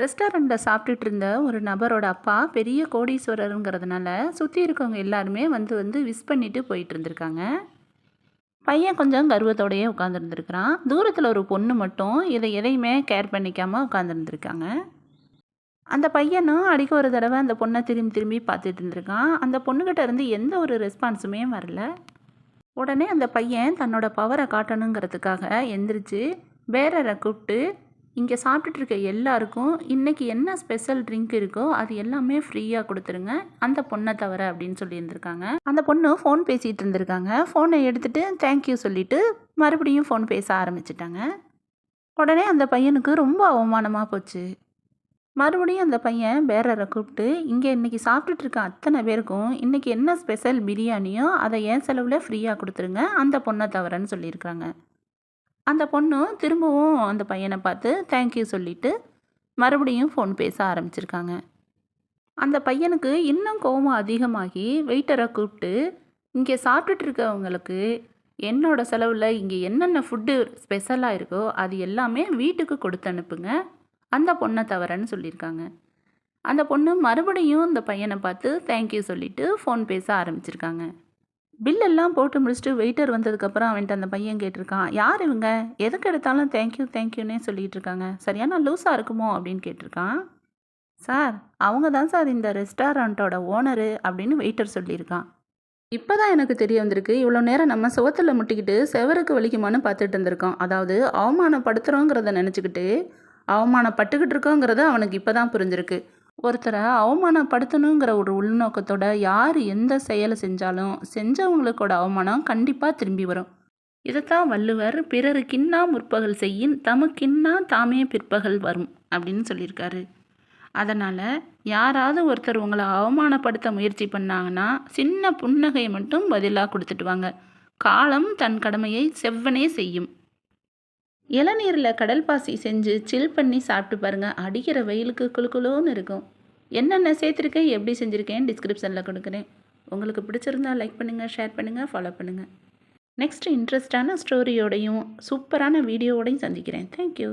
ரெஸ்டாரண்ட்டில் சாப்பிட்டுட்டு இருந்த ஒரு நபரோட அப்பா பெரிய கோடீஸ்வரருங்கிறதுனால சுற்றி இருக்கவங்க எல்லாருமே வந்து வந்து விஷ் பண்ணிட்டு போயிட்டு இருந்திருக்காங்க. பையன் கொஞ்சம் கர்வத்தோடையே உட்காந்துருந்துருக்கிறான் தூரத்தில் ஒரு பொண்ணு மட்டும் இதை எதையுமே கேர் பண்ணிக்காமல் உட்காந்துருந்துருக்காங்க அந்த பையனும் அடிக்க ஒரு தடவை அந்த பொண்ணை திரும்பி திரும்பி பார்த்துட்டு இருந்திருக்கான். அந்த பொண்ணுக்கிட்ட இருந்து எந்த ஒரு ரெஸ்பான்ஸுமே வரல. உடனே அந்த பையன் தன்னோட பவரை காட்டணுங்கிறதுக்காக எந்திரிச்சு பேரரை கூப்பிட்டு இங்கே சாப்பிட்டுட்டு இருக்க எல்லாருக்கும் இன்றைக்கி என்ன ஸ்பெஷல் ட்ரிங்க் இருக்கோ அது எல்லாமே ஃப்ரீயாக கொடுத்துருங்க. அந்த பொண்ணை தவிர அப்படின்னு சொல்லியிருந்திருக்காங்க. அந்த பொண்ணு ஃபோன் பேசிகிட்டு இருந்திருக்காங்க. ஃபோனை எடுத்துகிட்டு தேங்க்யூ சொல்லிவிட்டு மறுபடியும் ஃபோன் பேச ஆரம்பிச்சிட்டாங்க. உடனே அந்த பையனுக்கு ரொம்ப அவமானமாக போச்சு. மறுபடியும் அந்த பையன் பேரரை கூப்பிட்டு இங்கே இன்றைக்கி சாப்பிட்டுட்டு இருக்க அத்தனை பேருக்கும் இன்றைக்கி என்ன ஸ்பெஷல் பிரியாணியோ அதை என் செலவில் ஃப்ரீயாக கொடுத்துருங்க. அந்த பொண்ணை தவிரன்னு சொல்லியிருக்காங்க அந்த பொண்ணு திரும்பவும் அந்த பையனை பார்த்து தேங்க்யூ சொல்லிவிட்டு மறுபடியும் ஃபோன் பேச ஆரம்பிச்சிருக்காங்க. அந்த பையனுக்கு இன்னும் கோபம் அதிகமாகி வெயிட்டரை கூப்பிட்டு இங்கே சாப்பிட்டுட்டு இருக்கவங்களுக்கு என்னோட செலவில் இங்கே என்னென்ன ஃபுட்டு ஸ்பெஷலாக இருக்கோ அது எல்லாமே வீட்டுக்கு கொடுத்து அனுப்புங்க. அந்த பொண்ணை தவறன்னு சொல்லியிருக்காங்க. அந்த பொண்ணு மறுபடியும் இந்த பையனை பார்த்து தேங்க்யூ சொல்லிவிட்டு ஃபோன் பேச ஆரம்பிச்சிருக்காங்க. பில்லெல்லாம் போட்டு முடிச்சுட்டு வெயிட்டர் வந்ததுக்கப்புறம் அவன்கிட்ட அந்த பையன் கேட்டிருக்கான் யார் இவங்க? எதுக்கு எடுத்தாலும் தேங்க்யூ தேங்க்யூன்னே சொல்லிகிட்டு இருக்காங்க. சரியான லூஸாக இருக்குமோ? அப்படின்னு கேட்டிருக்கான். சார் அவங்க தான் சார் இந்த ரெஸ்டாரண்ட்டோட ஓனரு அப்படின்னு வெயிட்டர் சொல்லியிருக்கான். இப்போ தான் எனக்கு தெரிய வந்திருக்கு இவ்வளோ நேரம் நம்ம சுவத்தில் முட்டிக்கிட்டு செவருக்கு வலிக்குமான்னு பார்த்துட்டு இருந்திருக்கோம். அதாவது அவமானப்படுத்துகிறோங்கிறத நினச்சிக்கிட்டு அவமானப்பட்டுக்கிட்டு இருக்கோங்கிறத அவனுக்கு இப்போ தான் புரிஞ்சிருக்கு. ஒருத்தரை அவமானப்படுத்தணுங்கிற ஒரு உள்நோக்கத்தோட யார் எந்த செயலை செஞ்சாலும் செஞ்சவங்களுக்கோட அவமானம் கண்டிப்பாக திரும்பி வரும். இதைத்தான் வள்ளுவர் பிறருக்கின்னா முற்பகல் செய்யின் தமக்கின்னா தாமே பிற்பகல் வரும் அப்படின்னு சொல்லியிருக்காரு. அதனால் யாராவது ஒருத்தர் உங்களை அவமானப்படுத்த முயற்சி பண்ணாங்கன்னா சின்ன புன்னகையை மட்டும் பதிலாக கொடுத்துட்டு வாங்க. காலம் தன் கடமையை செவ்வனே செய்யும். இளநீரில் கடல் பாசி செஞ்சு சில் பண்ணி சாப்பிட்டு பாருங்கள் அடிக்கிற வெயிலுக்கு குழுக்குழுன்னு இருக்கும். என்னென்ன சேர்த்துருக்கேன் எப்படி செஞ்சுருக்கேன் டிஸ்கிரிப்ஷனில் கொடுக்குறேன். உங்களுக்கு பிடிச்சிருந்தா லைக் பண்ணுங்கள் ஷேர் பண்ணுங்கள் ஃபாலோ பண்ணுங்கள் நெக்ஸ்ட் இன்ட்ரெஸ்டான ஸ்டோரியோடையும் சூப்பரான வீடியோவோடையும் சந்திக்கிறேன். தேங்க்யூ